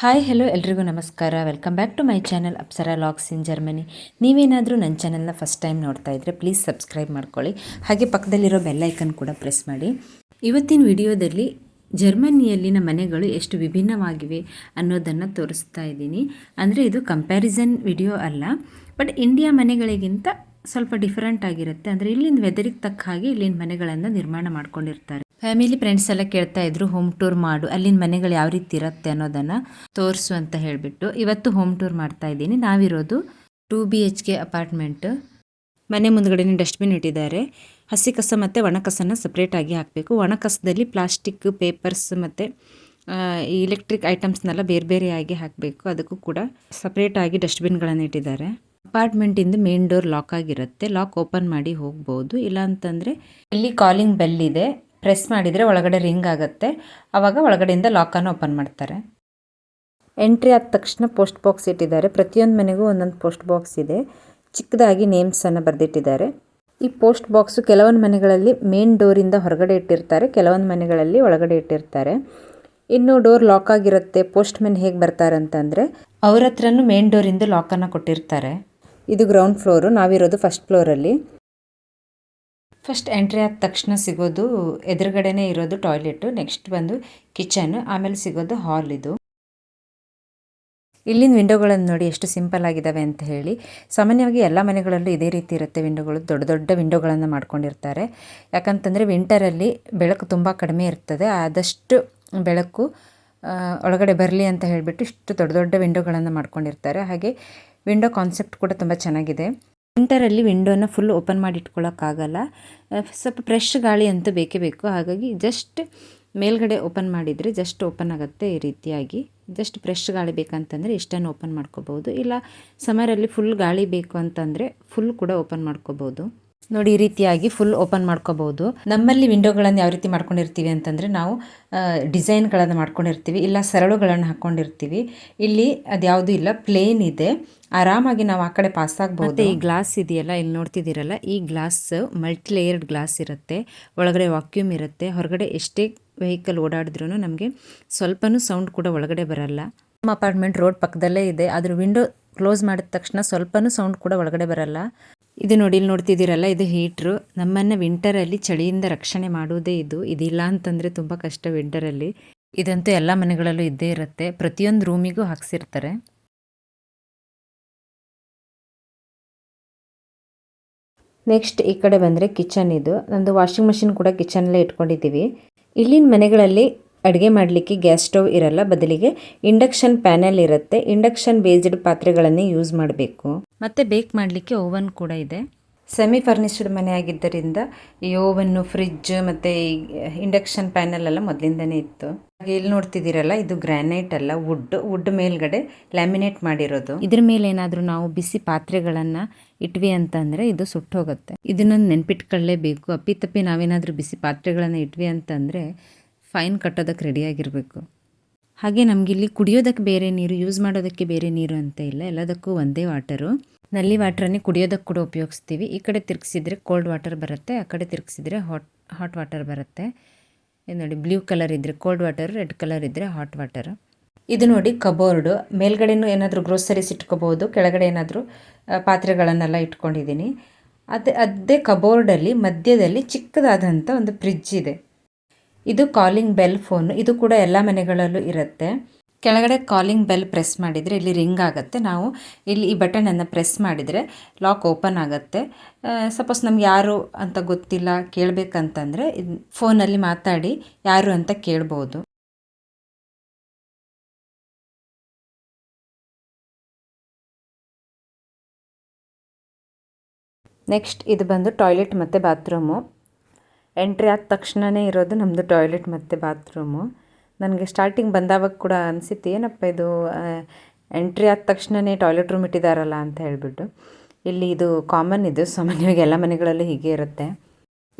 Hi hello ಎಲ್ರಿಗೂ ನಮಸ್ಕಾರ. Welcome back to my channel Apsara logs in Germany ನೀವೇನಾದರೂ ನನ್ನ ಚಾನಲ್ನ ಫಸ್ಟ್ ಟೈಮ್ ನೋಡ್ತಾ ಇದ್ದರೆ ಪ್ಲೀಸ್ ಸಬ್ಸ್ಕ್ರೈಬ್ ಮಾಡ್ಕೊಳ್ಳಿ. ಹಾಗೆ ಪಕ್ಕದಲ್ಲಿರೋ ಬೆಲ್ ಐಕನ್ ಕೂಡ ಪ್ರೆಸ್ ಮಾಡಿ. ಇವತ್ತಿನ ವಿಡಿಯೋದಲ್ಲಿ ಜರ್ಮನಿಯಲ್ಲಿನ ಮನೆಗಳು ಎಷ್ಟು ವಿಭಿನ್ನವಾಗಿವೆ ಅನ್ನೋದನ್ನು ತೋರಿಸ್ತಾ ಇದ್ದೀನಿ. ಅಂದರೆ ಇದು ಕಂಪ್ಯಾರಿಸನ್ ವಿಡಿಯೋ ಅಲ್ಲ. ಬಟ್ ಇಂಡಿಯಾ ಮನೆಗಳಿಗಿಂತ ಸ್ವಲ್ಪ ಡಿಫರೆಂಟ್ ಆಗಿರುತ್ತೆ. ಅಂದರೆ ಇಲ್ಲಿನ ವೆದರಿಗೆ ತಕ್ಕ ಹಾಗೆ ಇಲ್ಲಿನ ಮನೆಗಳನ್ನು ನಿರ್ಮಾಣ ಮಾಡ್ಕೊಂಡಿರ್ತಾರೆ. ಫ್ಯಾಮಿಲಿ ಫ್ರೆಂಡ್ಸ್ ಎಲ್ಲ ಕೇಳ್ತಾ ಇದ್ರು ಹೋಮ್ ಟೂರ್ ಮಾಡು. ಅಲ್ಲಿನ ಮನೆಗಳು ಯಾವ ರೀತಿ ಇರುತ್ತೆ ಅನ್ನೋದನ್ನ ತೋರಿಸು ಅಂತ ಹೇಳಿಬಿಟ್ಟು ಇವತ್ತು ಹೋಮ್ ಟೂರ್ ಮಾಡ್ತಾ ಇದ್ದೀನಿ. ನಾವಿರೋದು two B H K apartment ಮನೆ ಮುಂದ್ಗಡೆನೇ ಡಸ್ಟ್ಬಿನ್ ಇಟ್ಟಿದ್ದಾರೆ. ಹಸಿ ಕಸ ಮತ್ತು ಒಣ ಕಸನ ಸಪ್ರೇಟಾಗಿ ಹಾಕಬೇಕು. ಒಣ ಕಸದಲ್ಲಿ ಪ್ಲಾಸ್ಟಿಕ್ ಪೇಪರ್ಸ್ ಮತ್ತು ಇಲೆಕ್ಟ್ರಿಕ್ ಐಟಮ್ಸ್ನೆಲ್ಲ ಬೇರೆ ಬೇರೆಯಾಗಿ ಹಾಕಬೇಕು. ಅದಕ್ಕೂ ಕೂಡ ಸಪ್ರೇಟಾಗಿ ಡಸ್ಟ್ಬಿನ್ಗಳನ್ನು ಇಟ್ಟಿದ್ದಾರೆ. ಅಪಾರ್ಟ್ಮೆಂಟಿಂದ ಮೇನ್ ಡೋರ್ ಲಾಕ್ ಆಗಿರುತ್ತೆ. ಲಾಕ್ ಓಪನ್ ಮಾಡಿ ಹೋಗ್ಬೋದು. ಇಲ್ಲ ಅಂತಂದರೆ ಇಲ್ಲಿ ಕಾಲಿಂಗ್ ಬೆಲ್ ಇದೆ. ಪ್ರೆಸ್ ಮಾಡಿದರೆ ಒಳಗಡೆ ರಿಂಗ್ ಆಗುತ್ತೆ. ಆವಾಗ ಒಳಗಡೆಯಿಂದ ಲಾಕನ್ನು ಓಪನ್ ಮಾಡ್ತಾರೆ. ಎಂಟ್ರಿ ಆದ ತಕ್ಷಣ ಪೋಸ್ಟ್ ಬಾಕ್ಸ್ ಇಟ್ಟಿದ್ದಾರೆ. ಪ್ರತಿಯೊಂದು ಮನೆಗೂ ಒಂದೊಂದು ಪೋಸ್ಟ್ ಬಾಕ್ಸ್ ಇದೆ. ಚಿಕ್ಕದಾಗಿ ನೇಮ್ಸನ್ನು ಬರೆದಿಟ್ಟಿದ್ದಾರೆ. ಈ ಪೋಸ್ಟ್ ಬಾಕ್ಸು ಕೆಲವೊಂದು ಮನೆಗಳಲ್ಲಿ ಮೇನ್ ಡೋರಿಂದ ಹೊರಗಡೆ ಇಟ್ಟಿರ್ತಾರೆ. ಕೆಲವೊಂದು ಮನೆಗಳಲ್ಲಿ ಒಳಗಡೆ ಇಟ್ಟಿರ್ತಾರೆ. ಇನ್ನು ಡೋರ್ ಲಾಕ್ ಆಗಿರುತ್ತೆ. ಪೋಸ್ಟ್ ಮೆನ್ ಹೇಗೆ ಬರ್ತಾರೆ ಅಂತಂದರೆ ಅವ್ರ ಹತ್ರನೂ ಮೇನ್ ಡೋರಿಂದ ಲಾಕನ್ನು ಕೊಟ್ಟಿರ್ತಾರೆ. ಇದು ಗ್ರೌಂಡ್ ಫ್ಲೋರು. ನಾವಿರೋದು ಫಸ್ಟ್ ಫ್ಲೋರಲ್ಲಿ. ಫಸ್ಟ್ ಎಂಟ್ರಿ ಆದ ತಕ್ಷಣ ಸಿಗೋದು ಎದುರುಗಡೆನೇ ಇರೋದು ಟಾಯ್ಲೆಟು ನೆಕ್ಸ್ಟ್ ಬಂದು ಕಿಚನ್ ಆಮೇಲೆ ಸಿಗೋದು ಹಾಲ್ ಇದು. ಇಲ್ಲಿನ ವಿಂಡೋಗಳನ್ನು ನೋಡಿ ಎಷ್ಟು ಸಿಂಪಲ್ ಆಗಿದ್ದಾವೆ ಅಂತ ಹೇಳಿ. ಸಾಮಾನ್ಯವಾಗಿ ಎಲ್ಲ ಮನೆಗಳಲ್ಲೂ ಇದೇ ರೀತಿ ಇರುತ್ತೆ ವಿಂಡೋಗಳು ದೊಡ್ಡ ದೊಡ್ಡ ವಿಂಡೋಗಳನ್ನು ಮಾಡ್ಕೊಂಡಿರ್ತಾರೆ. ಯಾಕಂತಂದರೆ ವಿಂಟರಲ್ಲಿ ಬೆಳಕು ತುಂಬ ಕಡಿಮೆ ಇರ್ತದೆ. ಆದಷ್ಟು ಬೆಳಕು ಒಳಗಡೆ ಬರಲಿ ಅಂತ ಹೇಳಿಬಿಟ್ಟು ಇಷ್ಟು ದೊಡ್ಡ ದೊಡ್ಡ ವಿಂಡೋಗಳನ್ನು ಮಾಡ್ಕೊಂಡಿರ್ತಾರೆ. ಹಾಗೆ ವಿಂಡೋ ಕಾನ್ಸೆಪ್ಟ್ ಕೂಡ ತುಂಬ ಚೆನ್ನಾಗಿದೆ. ವಿಂಟರಲ್ಲಿ ವಿಂಡೋನ ಫುಲ್ ಓಪನ್ ಮಾಡಿ ಇಟ್ಕೊಳ್ಳೋಕ್ಕಾಗಲ್ಲ ಸ್ವಲ್ಪ ಫ್ರೆಶ್ ಗಾಳಿ ಅಂತೂ ಬೇಕೇ ಬೇಕು. ಹಾಗಾಗಿ ಜಸ್ಟ್ ಮೇಲ್ಗಡೆ ಓಪನ್ ಮಾಡಿದರೆ ಜಸ್ಟ್ ಓಪನ್ ಆಗುತ್ತೆ ಈ ರೀತಿಯಾಗಿ. ಜಸ್ಟ್ ಫ್ರೆಶ್ ಗಾಳಿ ಬೇಕಂತಂದರೆ ಇಷ್ಟನ್ನು ಓಪನ್ ಮಾಡ್ಕೋಬೋದು ಇಲ್ಲ ಸಮರಲ್ಲಿ ಫುಲ್ ಗಾಳಿ ಬೇಕು ಅಂತಂದರೆ ಫುಲ್ ಕೂಡ ಓಪನ್ ಮಾಡ್ಕೋಬೋದು ನೋಡಿ ಈ ರೀತಿಯಾಗಿ ಫುಲ್ ಓಪನ್ ಮಾಡ್ಕೋಬಹುದು. ನಮ್ಮಲ್ಲಿ ವಿಂಡೋಗಳನ್ನು ಯಾವ ರೀತಿ ಮಾಡ್ಕೊಂಡಿರ್ತೀವಿ ಅಂತಂದ್ರೆ ನಾವು ಡಿಸೈನ್ಗಳನ್ನು ಮಾಡ್ಕೊಂಡಿರ್ತೀವಿ ಇಲ್ಲ ಸರಳುಗಳನ್ನು ಹಾಕೊಂಡಿರ್ತೀವಿ. ಇಲ್ಲಿ ಅದ್ಯಾವುದೂ ಇಲ್ಲ ಪ್ಲೇನ್ ಇದೆ. ಆರಾಮಾಗಿ ನಾವು ಆ ಕಡೆ ಪಾಸ್ ಆಗ್ಬೋದು. ಈ ಗ್ಲಾಸ್ ಇದೆಯಲ್ಲ ಇಲ್ಲಿ ನೋಡ್ತಿದ್ದೀರಲ್ಲ ಈ ಗ್ಲಾಸ್ ಮಲ್ಟಿ ಲೇಯರ್ಡ್ ಗ್ಲಾಸ್ ಇರುತ್ತೆ. ಒಳಗಡೆ ವಾಕ್ಯೂಮ್ ಇರುತ್ತೆ. ಹೊರಗಡೆ ಎಷ್ಟೇ ವೆಹಿಕಲ್ ಓಡಾಡಿದ್ರು ನಮಗೆ ಸ್ವಲ್ಪನೂ ಸೌಂಡ್ ಕೂಡ ಒಳಗಡೆ ಬರಲ್ಲ. ನಮ್ಮ ಅಪಾರ್ಟ್ಮೆಂಟ್ ರೋಡ್ ಪಕ್ಕದಲ್ಲೇ ಇದೆ. ಅದ್ರ ವಿಂಡೋ ಕ್ಲೋಸ್ ಮಾಡಿದ ತಕ್ಷಣ ಸ್ವಲ್ಪನೂ ಸೌಂಡ್ ಕೂಡ ಒಳಗಡೆ ಬರಲ್ಲ. ಇದು ನೋಡಿ, ಇಲ್ಲಿ ನೋಡ್ತಿದ್ದೀರಲ್ಲ, ಇದು ಹೀಟ್ರು ನಮ್ಮನ್ನು ವಿಂಟರಲ್ಲಿ ಚಳಿಯಿಂದ ರಕ್ಷಣೆ ಮಾಡುವುದೇ ಇದು. ಇದಿಲ್ಲ ಅಂತಂದರೆ ತುಂಬ ಕಷ್ಟ ವಿಂಟರಲ್ಲಿ ಇದಂತೂ ಎಲ್ಲ ಮನೆಗಳಲ್ಲೂ ಇದ್ದೇ ಇರುತ್ತೆ. ಪ್ರತಿಯೊಂದು ರೂಮಿಗೂ ಹಾಕ್ಸಿರ್ತಾರೆ. ನೆಕ್ಸ್ಟ್ ಈ ಕಡೆ ಬಂದರೆ ಕಿಚನ್ ಇದು. ನಂದು ವಾಷಿಂಗ್ ಮಷಿನ್ ಕೂಡ ಕಿಚನಲ್ಲೇ ಇಟ್ಕೊಂಡಿದ್ದೀವಿ. ಇಲ್ಲಿನ ಮನೆಗಳಲ್ಲಿ ಅಡುಗೆ ಮಾಡಲಿಕ್ಕೆ ಗ್ಯಾಸ್ ಸ್ಟವ್ ಇರಲ್ಲ ಬದಲಿಗೆ ಇಂಡಕ್ಷನ್ ಪ್ಯಾನೆಲ್ ಇರುತ್ತೆ. ಇಂಡಕ್ಷನ್ ಬೇಸ್ಡ್ ಪಾತ್ರೆಗಳನ್ನೇ ಯೂಸ್ ಮಾಡಬೇಕು. ಮತ್ತು ಬೇಕ್ ಮಾಡಲಿಕ್ಕೆ ಓವನ್ ಕೂಡ ಇದೆ. ಸೆಮಿ ಫರ್ನಿಶ್ಡ್ ಮನೆ ಆಗಿದ್ದರಿಂದ ಈ ಓವನ್ನು ಫ್ರಿಜ್ ಮತ್ತು ಈ ಇಂಡಕ್ಷನ್ ಪ್ಯಾನೆಲ್ ಎಲ್ಲ ಮೊದಲಿಂದನೇ ಇತ್ತು. ಹಾಗೆ ಇಲ್ಲಿ ನೋಡ್ತಿದ್ದೀರಲ್ಲ ಇದು ಗ್ರಾನೈಟ್ ಅಲ್ಲ ವುಡ್. ವುಡ್ ಮೇಲ್ಗಡೆ ಲ್ಯಾಮಿನೇಟ್ ಮಾಡಿರೋದು. ಇದ್ರ ಮೇಲೆ ಏನಾದರೂ ನಾವು ಬಿಸಿ ಪಾತ್ರೆಗಳನ್ನು ಇಟ್ವಿ ಅಂತಂದರೆ ಇದು ಸುಟ್ಟೋಗುತ್ತೆ. ಇದನ್ನು ನೆನ್ಪಿಟ್ಕೊಳ್ಳೇಬೇಕು. ಅಪ್ಪಿತಪ್ಪಿ ನಾವೇನಾದರೂ ಬಿಸಿ ಪಾತ್ರೆಗಳನ್ನು ಇಟ್ವಿ ಅಂತಂದರೆ ಫೈನ್ ಕಟ್ಟೋದಕ್ಕೆ ರೆಡಿಯಾಗಿರಬೇಕು ಹಾಗೆ ನಮಗಿಲ್ಲಿ ಕುಡಿಯೋದಕ್ಕೆ ಬೇರೆ ನೀರು ಯೂಸ್ ಮಾಡೋದಕ್ಕೆ ಬೇರೆ ನೀರು ಅಂತ ಇಲ್ಲ. ಎಲ್ಲದಕ್ಕೂ ಒಂದೇ ವಾಟರು ನಲ್ಲಿ ವಾಟ್ರನ್ನೇ ಕುಡಿಯೋದಕ್ಕೆ ಕೂಡ ಉಪಯೋಗಿಸ್ತೀವಿ. ಈ ಕಡೆ ತಿರುಗಿಸಿದ್ರೆ ಕೋಲ್ಡ್ ವಾಟರ್ ಬರುತ್ತೆ, ಆ ಕಡೆ ತಿರುಗಿಸಿದ್ರೆ ಹಾಟ್ ಹಾಟ್ ವಾಟರ್ ಬರುತ್ತೆ. ಇದು ನೋಡಿ ಬ್ಲೂ ಕಲರ್ ಇದ್ದರೆ ಕೋಲ್ಡ್ ವಾಟರ್ ರೆಡ್ ಕಲರ್ ಇದ್ದರೆ ಹಾಟ್ ವಾಟರ್ ಇದು ನೋಡಿ ಕಬೋರ್ಡು ಮೇಲ್ಗಡೆನೂ ಏನಾದರೂ ಗ್ರೋಸರೀಸ್ ಇಟ್ಕೋಬೋದು, ಕೆಳಗಡೆ ಏನಾದರೂ ಪಾತ್ರೆಗಳನ್ನೆಲ್ಲ ಇಟ್ಕೊಂಡಿದ್ದೀನಿ. ಅದೇ ಅದೇ ಕಬೋರ್ಡಲ್ಲಿ ಮಧ್ಯದಲ್ಲಿ ಚಿಕ್ಕದಾದಂಥ ಒಂದು ಫ್ರಿಜ್ ಇದೆ. ಇದು ಕಾಲಿಂಗ್ ಬೆಲ್ ಫೋನು ಇದು ಕೂಡ ಎಲ್ಲ ಮನೆಗಳಲ್ಲೂ ಇರುತ್ತೆ. ಕೆಳಗಡೆ ಕಾಲಿಂಗ್ ಬೆಲ್ ಪ್ರೆಸ್ ಮಾಡಿದರೆ ಇಲ್ಲಿ ರಿಂಗ್ ಆಗುತ್ತೆ. ನಾವು ಇಲ್ಲಿ ಈ ಬಟನನ್ನು ಪ್ರೆಸ್ ಮಾಡಿದರೆ ಲಾಕ್ ಓಪನ್ ಆಗುತ್ತೆ. ಸಪೋಸ್ ನಮ್ಗೆ ಯಾರು ಅಂತ ಗೊತ್ತಿಲ್ಲ, ಕೇಳಬೇಕಂತಂದರೆ ಫೋನಲ್ಲಿ ಮಾತಾಡಿ ಯಾರು ಅಂತ ಕೇಳ್ಬೋದು. ನೆಕ್ಸ್ಟ್ ಇದು ಬಂದು ಟಾಯ್ಲೆಟ್ ಮತ್ತು ಬಾತ್ರೂಮು ಎಂಟ್ರಿ ಆದ ತಕ್ಷಣವೇ ಇರೋದು ನಮ್ಮದು ಟಾಯ್ಲೆಟ್ ಮತ್ತು ಬಾತ್ರೂಮು ನನಗೆ ಸ್ಟಾರ್ಟಿಂಗ್ ಬಂದಾವಾಗ ಕೂಡ ಅನಿಸಿತ್ತು, ಏನಪ್ಪ ಇದು ಎಂಟ್ರಿ ಆದ ತಕ್ಷಣವೇ ಟಾಯ್ಲೆಟ್ ರೂಮ್ ಇಟ್ಟಿದಾರಲ್ಲ ಅಂತ ಹೇಳಿಬಿಟ್ಟು. ಇಲ್ಲಿ ಇದು ಕಾಮನ್ ಇದು, ಸಾಮಾನ್ಯವಾಗಿ ಎಲ್ಲ ಮನೆಗಳಲ್ಲೂ ಹೀಗೆ ಇರುತ್ತೆ.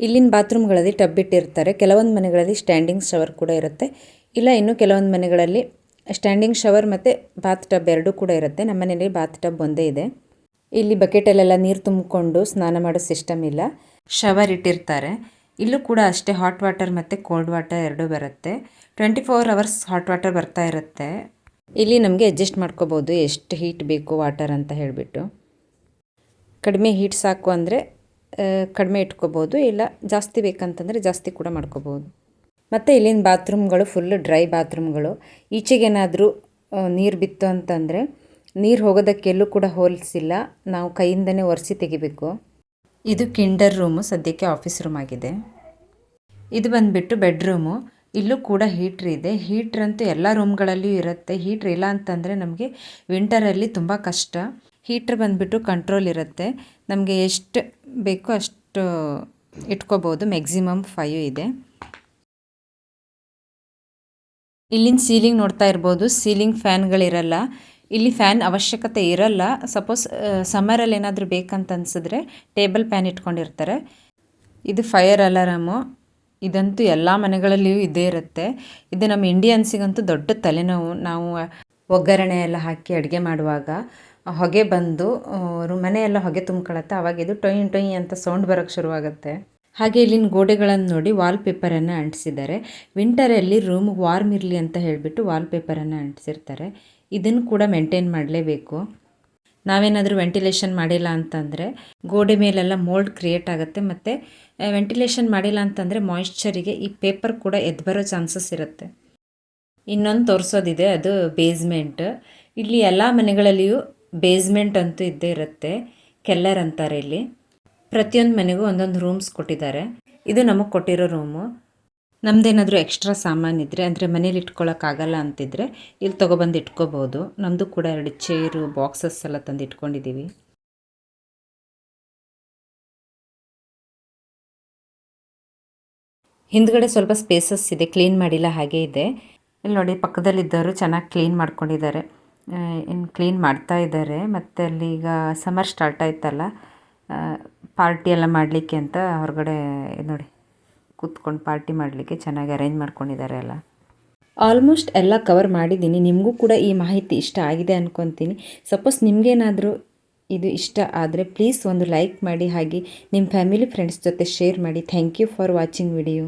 ಇಲ್ಲಿನ ಬಾತ್ರೂಮ್ಗಳಲ್ಲಿ ಟಬ್ ಇಟ್ಟಿರ್ತಾರೆ, ಕೆಲವೊಂದು ಮನೆಗಳಲ್ಲಿ ಸ್ಟ್ಯಾಂಡಿಂಗ್ ಶವರ್ ಕೂಡ ಇರುತ್ತೆ. ಇಲ್ಲ, ಇನ್ನು ಕೆಲವೊಂದು ಮನೆಗಳಲ್ಲಿ ಸ್ಟ್ಯಾಂಡಿಂಗ್ ಶವರ್ ಮತ್ತು ಬಾತ್ ಟಬ್ ಎರಡೂ ಕೂಡ ಇರುತ್ತೆ. ನಮ್ಮ ಮನೆಯಲ್ಲಿ ಬಾತ್ ಟಬ್ ಒಂದೇ ಇದೆ. ಇಲ್ಲಿ ಬಕೆಟಲ್ಲೆಲ್ಲ ನೀರು ತುಂಬಿಕೊಂಡು ಸ್ನಾನ ಮಾಡೋ ಸಿಸ್ಟಮ್ ಇಲ್ಲ. ಶವರ್ ಇಟ್ಟಿರ್ತಾರೆ. ಇಲ್ಲೂ ಕೂಡ ಅಷ್ಟೇ ಹಾಟ್ ವಾಟರ್ ಮತ್ತು ಕೋಲ್ಡ್ ವಾಟರ್ ಎರಡೂ ಬರುತ್ತೆ. Twenty four hours hot water ಬರ್ತಾ ಇರುತ್ತೆ. ಇಲ್ಲಿ ನಮಗೆ ಅಡ್ಜಸ್ಟ್ ಮಾಡ್ಕೋಬೋದು ಎಷ್ಟು ಹೀಟ್ ಬೇಕು ವಾಟರ್ ಅಂತ ಹೇಳಿಬಿಟ್ಟು. ಕಡಿಮೆ ಹೀಟ್ ಸಾಕು ಅಂದರೆ ಕಡಿಮೆ ಇಟ್ಕೋಬೋದು, ಇಲ್ಲ ಜಾಸ್ತಿ ಬೇಕಂತಂದರೆ ಜಾಸ್ತಿ ಕೂಡ ಮಾಡ್ಕೋಬೋದು. ಮತ್ತು ಇಲ್ಲಿನ ಬಾತ್ರೂಮ್ಗಳು ಫುಲ್ ಡ್ರೈ ಬಾತ್ರೂಮ್ಗಳು. ಈಚೆಗೇನಾದರೂ ನೀರು ಬಿತ್ತು ಅಂತಂದರೆ, ನೀರು ಹೋಗೋದಕ್ಕೆಲ್ಲೂ ಕೂಡ ಹೋಲಿಸಿಲ್ಲ ನಾವು ಕೈಯಿಂದನೇ ಒರೆಸಿ ತೆಗಿಬೇಕು. ಇದು ಕಿಂಡರ್ ರೂಮು, ಸದ್ಯಕ್ಕೆ ಆಫೀಸ್ ರೂಮ್ ಆಗಿದೆ. ಇದು ಬಂದುಬಿಟ್ಟು ಬೆಡ್ರೂಮು. ಇಲ್ಲೂ ಕೂಡ ಹೀಟ್ರ್ ಇದೆ. ಹೀಟ್ರ್ ಅಂತೂ ಎಲ್ಲ ರೂಮ್ಗಳಲ್ಲಿಯೂ ಇರುತ್ತೆ. ಹೀಟ್ರ್ ಇಲ್ಲ ಅಂತಂದರೆ ನಮಗೆ ವಿಂಟರಲ್ಲಿ ತುಂಬ ಕಷ್ಟ. ಹೀಟ್ರ್ ಬಂದುಬಿಟ್ಟು ಕಂಟ್ರೋಲ್ ಇರುತ್ತೆ. ನಮಗೆ ಎಷ್ಟು ಬೇಕೋ ಅಷ್ಟು ಇಟ್ಕೋಬೋದು. ಮ್ಯಾಕ್ಸಿಮಮ್ ಫೈವ್ ಇದೆ. ಇಲ್ಲಿನ ಸೀಲಿಂಗ್ ನೋಡ್ತಾ ಇರ್ಬೋದು. ಸೀಲಿಂಗ್ ಫ್ಯಾನ್ಗಳಿರಲ್ಲ. ಇಲ್ಲಿ ಫ್ಯಾನ್ ಅವಶ್ಯಕತೆ ಇರಲ್ಲ. ಸಪೋಸ್ ಸಮ್ಮರಲ್ಲಿ ಏನಾದರೂ ಬೇಕಂತ ಅನಿಸಿದ್ರೆ ಟೇಬಲ್ ಫ್ಯಾನ್ ಇಟ್ಕೊಂಡಿರ್ತಾರೆ. ಇದು ಫೈರ್ ಅಲಾರಾಮು ಇದಂತೂ ಎಲ್ಲ ಮನೆಗಳಲ್ಲಿಯೂ ಇದೇ ಇರುತ್ತೆ. ಇದು ನಮ್ಮ ಇಂಡಿಯನ್ಸಿಗಂತೂ ದೊಡ್ಡ ತಲೆನೋವು. ನಾವು ಒಗ್ಗರಣೆ ಎಲ್ಲ ಹಾಕಿ ಅಡುಗೆ ಮಾಡುವಾಗ ಹೊಗೆ ಬಂದು ಮನೆಯೆಲ್ಲ ಹೊಗೆ ತುಂಬ್ಕೊಳತ್ತೆ. ಆವಾಗ ಇದು ಟೊಯ್ ಟೊಯ್ ಅಂತ ಸೌಂಡ್ ಬರೋಕ್ಕೆ ಶುರುವಾಗುತ್ತೆ. ಹಾಗೆ ಇಲ್ಲಿನ ಗೋಡೆಗಳನ್ನು ನೋಡಿ ವಾಲ್ ಪೇಪರನ್ನು ಅಂಟಿಸಿದ್ದಾರೆ. ವಿಂಟರಲ್ಲಿ ರೂಮ್ ವಾರ್ಮ್ ಇರಲಿ ಅಂತ ಹೇಳಿಬಿಟ್ಟು ವಾಲ್ ಪೇಪರನ್ನು ಅಂಟಿಸಿರ್ತಾರೆ. ಇದನ್ನು ಕೂಡ ಮೇಂಟೈನ್ ಮಾಡಲೇಬೇಕು. ನಾವೇನಾದರೂ ವೆಂಟಿಲೇಷನ್ ಮಾಡಿಲ್ಲ ಅಂತಂದರೆ ಗೋಡೆ ಮೇಲೆಲ್ಲ ಮೋಲ್ಡ್ ಕ್ರಿಯೇಟ್ ಆಗುತ್ತೆ ಮತ್ತು ವೆಂಟಿಲೇಷನ್ ಮಾಡಿಲ್ಲ ಅಂತಂದರೆ ಮಾಯಿಶ್ಚರಿಗೆ ಈ ಪೇಪರ್ ಕೂಡ ಎದ್ದು ಬರೋ ಚಾನ್ಸಸ್ ಇರುತ್ತೆ. ಇನ್ನೊಂದು ತೋರಿಸೋದಿದೆ, ಅದು ಬೇಸ್ಮೆಂಟ್ ಇಲ್ಲಿ ಎಲ್ಲ ಮನೆಗಳಲ್ಲಿಯೂ ಬೇಸ್ಮೆಂಟ್ ಅಂತೂ ಇದ್ದೇ ಇರುತ್ತೆ ಕೆಲ್ಲರ್ ಅಂತಾರೆ ಇಲ್ಲಿ. ಪ್ರತಿಯೊಂದು ಮನೆಗೂ ಒಂದೊಂದು ರೂಮ್ಸ್ ಕೊಟ್ಟಿದ್ದಾರೆ. ಇದು ನಮಗೆ ಕೊಟ್ಟಿರೋ ರೂಮು ನಮ್ಮದೇನಾದರೂ ಎಕ್ಸ್ಟ್ರಾ ಸಾಮಾನು ಇದ್ದರೆ ಅಂದರೆ ಮನೇಲಿ ಇಟ್ಕೊಳ್ಳೋಕ್ಕಾಗಲ್ಲ ಅಂತಿದ್ರೆ ಇಲ್ಲಿ ತೊಗೊಬಂದು ಇಟ್ಕೋಬೋದು. ನಮ್ಮದು ಕೂಡ ಎರಡು ಚೇರು ಬಾಕ್ಸಸ್ ಎಲ್ಲ ತಂದು ಇಟ್ಕೊಂಡಿದ್ದೀವಿ ಹಿಂದ್ಗಡೆ ಸ್ವಲ್ಪ ಸ್ಪೇಸಸ್ ಇದೆ ಕ್ಲೀನ್ ಮಾಡಿಲ್ಲ ಹಾಗೆ ಇದೆ. ಇಲ್ಲಿ ನೋಡಿ ಪಕ್ಕದಲ್ಲಿದ್ದವರು ಚೆನ್ನಾಗಿ ಕ್ಲೀನ್ ಮಾಡ್ಕೊಂಡಿದ್ದಾರೆ. ಇನ್ನು ಕ್ಲೀನ್ ಮಾಡ್ತಾ ಇದ್ದಾರೆ. ಮತ್ತು ಅಲ್ಲಿ ಈಗ ಸಮರ್ ಸ್ಟಾರ್ಟ್ ಆಯ್ತಲ್ಲ ಪಾರ್ಟಿ ಎಲ್ಲ ಮಾಡಲಿಕ್ಕೆ ಅಂತ ಹೊರಗಡೆ ನೋಡಿ. ಕೂತ್ಕೊಂಡು ಪಾರ್ಟಿ ಮಾಡಲಿಕ್ಕೆ ಚೆನ್ನಾಗಿ ಅರೇಂಜ್ ಮಾಡ್ಕೊಂಡಿದ್ದಾರೆ ಅಲ್ಲ? ಆಲ್ಮೋಸ್ಟ್ ಎಲ್ಲ ಕವರ್ ಮಾಡಿದ್ದೀನಿ. ನಿಮಗೂ ಕೂಡ ಈ ಮಾಹಿತಿ ಇಷ್ಟ ಆಗಿದೆ ಅಂದ್ಕೊತೀನಿ ಸಪೋಸ್ ನಿಮಗೇನಾದರೂ ಇದು ಇಷ್ಟ ಆದರೆ ಪ್ಲೀಸ್ ಒಂದು ಲೈಕ್ ಮಾಡಿ ಹಾಗೆ ನಿಮ್ಮ ಫ್ಯಾಮಿಲಿ ಫ್ರೆಂಡ್ಸ್ ಜೊತೆ ಶೇರ್ ಮಾಡಿ. Thank you for watching video